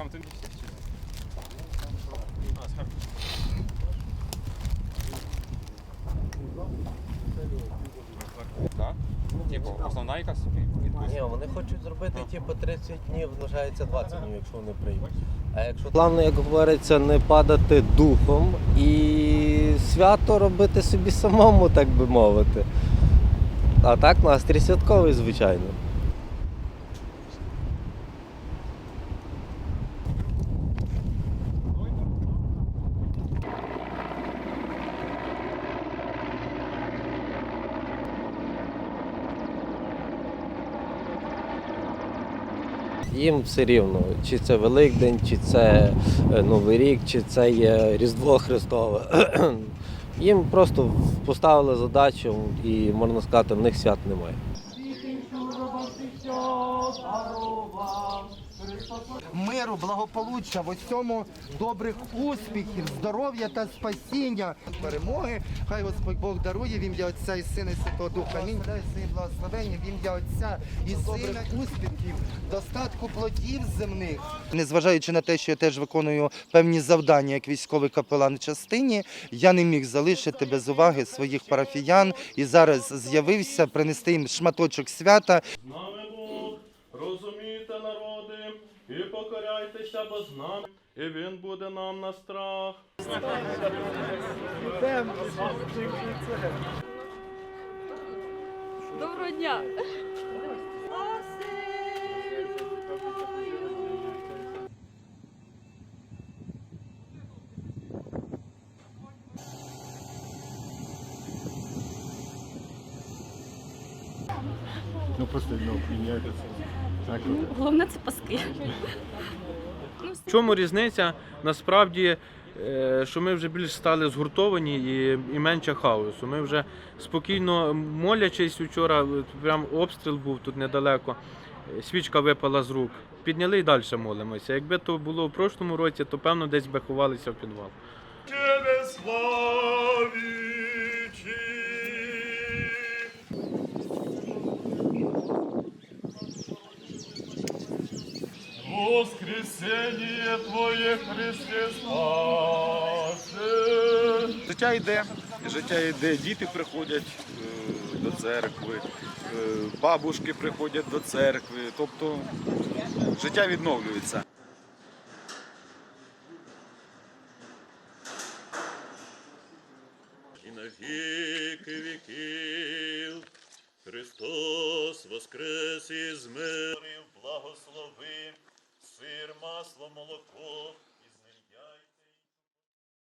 А. Так? Типу, основна якась відпустка. Ні, вони хочуть зробити типу 30 днів, лишається 20 днів, якщо вони приймуть. А якщо головне, як говориться, не падати духом і свято робити собі самому, так би мовити. А так настрій святковий, звичайно. Їм все рівно, чи це Великдень, чи це е, Новий рік, чи це є Різдво Христове. Їм просто поставили задачу і можна сказати, в них свят немає. Миру, благополуччя, в усьому добрих успіхів, здоров'я та спасіння, перемоги. Хай Господь Бог дарує в ім'я Отця і Сина і Святого Духа. Амінь. Дай свої благословення в ім'я Отця і Сина успіхів, достатку плодів земних. Незважаючи на те, що я теж виконую певні завдання як військовий капелан в частині, я не міг залишити без уваги своїх парафіян і зараз з'явився принести їм шматочок свята З нами Бог, народи, і покоряйтеся, бо з нами, і він буде нам на страх. Доброго дня! Ну просто ну, міняєте. Так, от. Головне це паски. В чому різниця? Насправді, е, що ми вже більш стали згуртовані і, і менше хаосу. Ми вже спокійно молячись вчора, прям обстріл був тут недалеко, е, свічка випала з рук. Підняли і далі молимося. Якби то було в прошлому році, то певно десь би ховалися в підвал. Тебе славічі. Воскресение Твоє Христе спасе. Життя йде, життя йде, діти приходять е, до церкви, е, бабушки приходять до церкви. Тобто життя відновлюється. І на віки віків Христос воскрес із мирів, молоко,